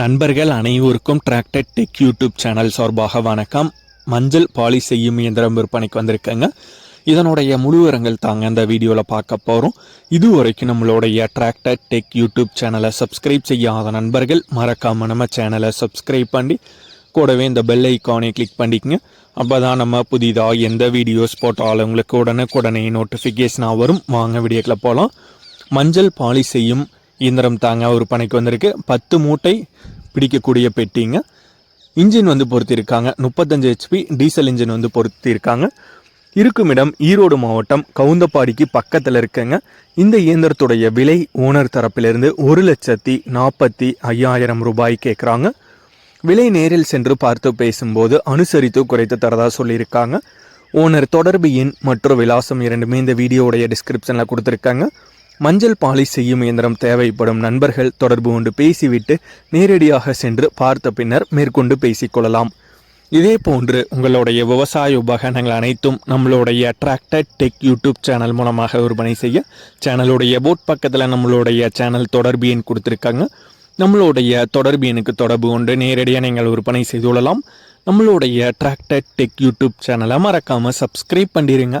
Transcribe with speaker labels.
Speaker 1: நண்பர்கள் அனைவருக்கும் tractor tech YouTube channel சார்பாக வணக்கம். மஞ்சள் பாலி செய்யும் இயந்திரம் விற்பனைக்கு வந்திருக்கேங்க. இதனுடைய முழுவரங்கள் தாங்க இந்த வீடியோவில் பார்க்க போகிறோம் இது வரைக்கும் நம்மளுடைய டிராக்டர் டெக் யூடியூப் சேனலை சப்ஸ்கிரைப் செய்யாத நண்பர்கள் மறக்காம நம்ம சேனலை சப்ஸ்கிரைப் பண்ணி கூடவே இந்த பெல் ஐக்கானை கிளிக் பண்ணிக்கங்க. அப்போ தான் நம்ம புதிதாக எந்த வீடியோஸ் போட்டாலும் உங்களுக்கு உடனுக்குடனே நோட்டிஃபிகேஷனாக வரும். வாங்க வீடியோக்கில் போகலாம் மஞ்சள் பாலி செய்யும் இயந்திரம் தாங்க விற்பனைக்கு வந்திருக்கு. பத்து மூட்டை பிடிக்கக்கூடிய பெட்டிங்க. இன்ஜின் வந்து பொருத்தியிருக்காங்க முப்பத்தஞ்சு ஹெச்பி டீசல் இன்ஜின் வந்து பொருத்தியிருக்காங்க இருக்கும் இடம் ஈரோடு மாவட்டம் கவுந்தப்பாடிக்கு பக்கத்தில் இருக்குங்க. இந்த இயந்திரத்துடைய விலை ஓனர் தரப்பிலிருந்து ஒரு லட்சத்தி நாற்பத்தி ஐயாயிரம் ரூபாய் கேட்குறாங்க விலை நேரில் சென்று பார்த்து பேசும்போது அனுசரித்து குறைத்து தரதா சொல்லியிருக்காங்க. ஓனர் தொடர்பு எண் மற்றும் விலாசம் இரண்டுமே இந்த வீடியோவுடைய டிஸ்கிரிப்ஷனில் கொடுத்துருக்காங்க. மஞ்சள் பாலிஷ் செய்யும் இயந்திரம் தேவைப்படும் நண்பர்கள் தொடர்பு கொண்டு பேசிவிட்டு நேரடியாக சென்று பார்த்த பின்னர் மேற்கொண்டு பேசிக்கொள்ளலாம். இதே போன்று உங்களுடைய விவசாய உபகரணங்கள் அனைத்தும் நம்மளுடைய டிராக்டர் டெக் யூடியூப் சேனல் மூலமாக விற்பனை செய்ய சேனலுடைய போட் பக்கத்தில் நம்மளுடைய சேனல் தொடர்பு எண் கொடுத்துருக்காங்க. நம்மளுடைய தொடர்பு எண்ணுக்கு தொடர்பு கொண்டு நேரடியாக நீங்கள் விற்பனை செய்து கொள்ளலாம். நம்மளுடைய டிராக்டர் டெக் யூடியூப் சேனலை மறக்காமல் சப்ஸ்கிரைப் பண்ணிடுங்க